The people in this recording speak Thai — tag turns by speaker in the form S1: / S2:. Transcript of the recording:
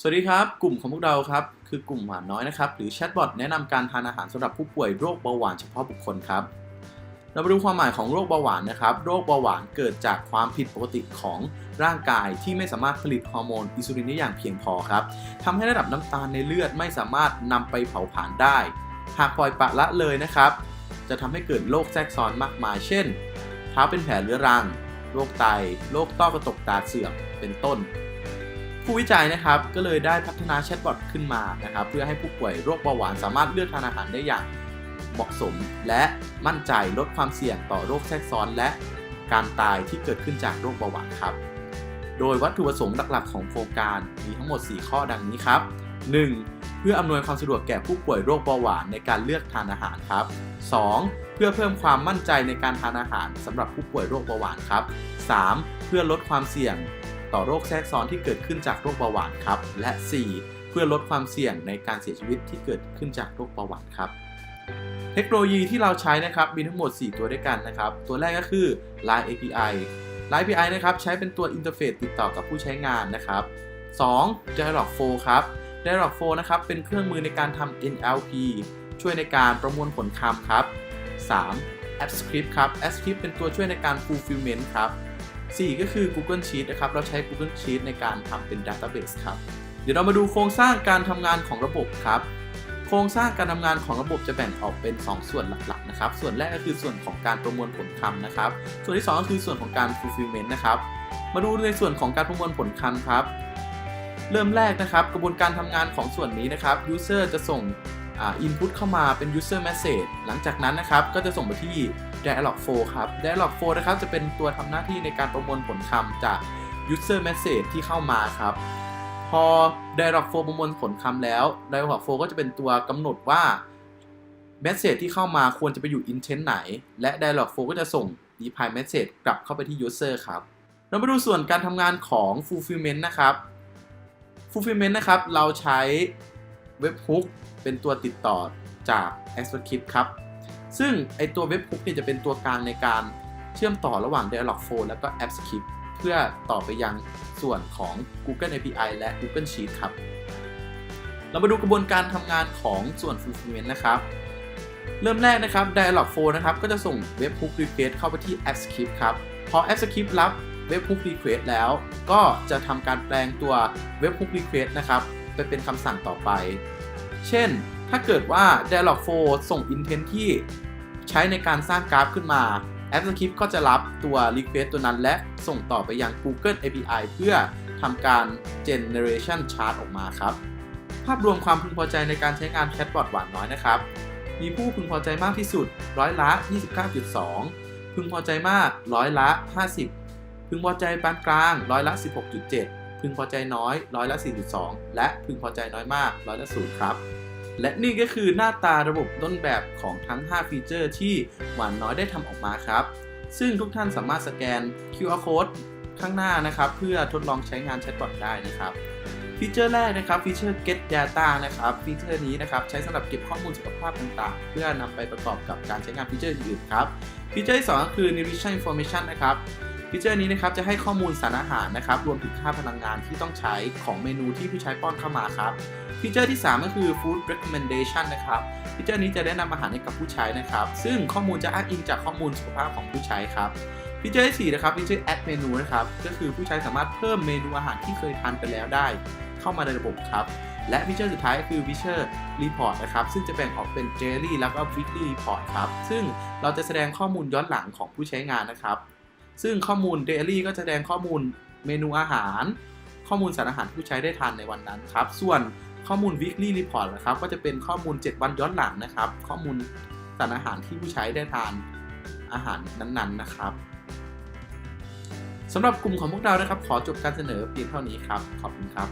S1: สวัสดีครับ กลุ่มของพวกเราครับ คือกลุ่มหวานน้อยนะครับ หรือแชทบอทแนะนำการทานอาหารสำหรับผู้ป่วยโรคเบาหวานเฉพาะบุคคลครับ เรามาดูความหมายของโรคเบาหวานนะครับ โรคเบาหวานเกิดจากความผิดปกติของร่างกายที่ไม่สามารถผลิตฮอร์โมนอินซูลินได้อย่างเพียงพอครับทำให้ระดับน้ำตาลในเลือดไม่สามารถนำไปเผาผลาญได้ หากปล่อยปละละเลยนะครับ จะทำให้เกิดโรคแทรกซ้อนมากมาย เช่น เท้าเป็นแผลเรื้อรัง โรคไต โรคต้อกระจกตาเสื่อม เป็นต้น ผู้วิจัยนะครับก็เลยได้พัฒนาแชทบอทขึ้นมานะครับเพื่อให้ผู้ป่วยโรคเบาหวานสามารถเลือกทานอาหารได้อย่างเหมาะสม และมั่นใจลดความเสี่ยงต่อโรคแทรกซ้อนและการตายที่เกิดขึ้นจากโรคเบาหวานครับ โดยวัตถุประสงค์หลักๆ ของโครงการมีทั้งหมด 4 ข้อดังนี้ครับ 1. เพื่ออำนวยความสะดวกแก่ผู้ป่วยโรคเบาหวานในการเลือกทานอาหารครับ 2. เพื่อเพิ่มความมั่นใจในการทานอาหารสำหรับผู้ป่วยโรคเบาหวานครับ 3. เพื่อลดความเสี่ยง ต่อโรคแทรกซ้อนที่เกิดขึ้นจากโรคเบาหวานครับ และ 4. เพื่อลดความเสี่ยงในการเสียชีวิตที่เกิดขึ้นจากโรคเบาหวานครับ เทคโนโลยีที่เราใช้นะครับมีทั้งหมด 4 ตัวด้วยกันนะครับ ตัวแรกก็คือ Line API Line API นะครับใช้เป็นตัวอินเทอร์เฟซติดต่อกับผู้ใช้งานนะครับ 2. Dialog Flow ครับ Dialog Flow นะครับเป็นเครื่องมือในการทำ NLP ช่วยในการประมวลผลคำครับ 3. AppScript ครับ AppScript เป็นตัวช่วยในการ fulfillment ครับ 4 ก็คือ Google Sheet นะครับ เราใช้ Google Sheet ในการทำเป็น Database ครับ เดี๋ยวเรามาดูโครงสร้างการทำงานของระบบครับ โครงสร้างการทำงานของระบบจะแบ่งออกเป็น 2 ส่วนหลักๆนะครับ ส่วนแรกก็คือส่วนของการประมวลผลคำนะครับ ส่วนที่ 2 ก็คือส่วนของการ fulfillment นะครับ มาดูในส่วนของการประมวลผลคำครับ เริ่มแรกนะครับ กระบวนการทำงานของส่วนนี้นะครับ user จะส่งอินพุตเข้ามาเป็น user message หลังจากนั้นนะครับ ก็จะส่งไปที่ dialog flow ครับ dialog flow นะครับ จะเป็นตัวทำหน้าที่ในการประมวลผลคำจาก user message ที่เข้ามาครับ พอ dialog flow ประมวลผลคำแล้ว dialog flow ก็จะเป็นตัวกำหนดว่า message ที่เข้ามาควรจะไปอยู่ intent ไหน และ dialog flow ก็จะส่ง define message กลับเข้าไปที่ user ครับ เรามาดูส่วนการทำงานของ fulfillment นะครับ fulfillment นะครับ เราใช้ webhook เป็นตัวติดต่อจาก AppScript ครับ ซึ่งไอตัว webhook เนี่ยจะเป็นตัวกลางในการเชื่อมต่อระหว่าง Dialog Flow แล้วก็ AppScript เพื่อต่อไปยังส่วนของ Google API และ Google Sheet ครับ เรามาดูกระบวนการทำงานของส่วน fulfillment นะครับ เริ่มแรกนะครับ Dialog Flow นะครับ ก็จะส่ง webhook request เข้าไปที่ AppScript ครับ พอ AppScript รับ webhook request แล้ว ก็จะทำการแปลงตัว webhook request นะครับไปเป็นคำสั่งต่อไป เช่น ถ้าเกิดว่า Dialog Flow ส่ง intent ที่ ใช้ในการสร้างกราฟขึ้นมา AppScript ก็จะรับตัว request ตัวนั้นและส่งต่อไปยัง Google API เพื่อทำการ generation chart ออกมาครับ ภาพรวมความพึงพอใจในการใช้งานแชทบอทหวานน้อยนะครับ มีผู้พึงพอใจมากที่สุดร้อยละ 29.2 พึงพอใจมากร้อยละ 50 พึงพอใจปานกลางร้อยละ 16.7 พึงพอใจน้อยร้อยละ 4.2 และพึงพอใจน้อยมากร้อยละ 0 ครับ และนี่ก็คือหน้าตาระบบต้นแบบของทั้ง 5 ฟีเจอร์ที่หวานน้อยได้ทำออกมาครับ ซึ่งทุกท่านสามารถสแกน QR code ข้างหน้านะครับ เพื่อทดลองใช้งานแชทบอทได้นะครับฟีเจอร์แรกนะครับฟีเจอร์ get data นะครับฟีเจอร์นี้นะครับใช้สำหรับเก็บข้อมูลสุขภาพต่างๆ เพื่อนำไปประกอบกับการใช้งานฟีเจอร์อื่นๆครับฟีเจอร์ที่2ก็คือ nutrition information นะครับฟีเจอร์นี้นะครับจะให้ข้อมูลสารอาหารนะครับรวมถึงค่าพลังงานที่ต้องใช้ของเมนูที่ผู้ใช้ป้อนเข้ามาครับ ฟีเจอร์ที่ 3 ก็คือ food recommendation นะครับฟีเจอร์นี้จะแนะนำอาหารให้กับผู้ใช้นะครับ ซึ่งข้อมูลจะอ้างอิงจากข้อมูลสุขภาพของผู้ใช้ครับฟีเจอร์ที่4นะครับฟีเจอร์ add menu นะครับก็คือผู้ใช้สามารถเพิ่มเมนูอาหารที่เคยทานไปแล้วได้ เข้ามาในระบบครับและฟีเจอร์สุดท้ายก็คือฟีเจอร์ report นะครับ ซึ่งจะแบ่งออกเป็น daily แล้วก็ weekly report ครับ ซึ่งเราจะแสดงข้อมูลย้อนหลังของผู้ใช้งานนะครับ ซึ่งข้อมูล daily ก็จะแสดงข้อมูลเมนูอาหาร ข้อมูลสารอาหารผู้ใช้ได้ทานในวันนั้นครับ ส่วน ข้อมูล weekly report นะครับก็จะเป็นข้อมูล 7 วันย้อนหลังนะครับ ข้อมูลสารอาหารที่ผู้ใช้ได้ทานอาหารนั้นๆนะครับสำหรับกลุ่มของพวกเรานะครับ ขอจบการเสนอเพียงเท่านี้ครับ ขอบคุณครับ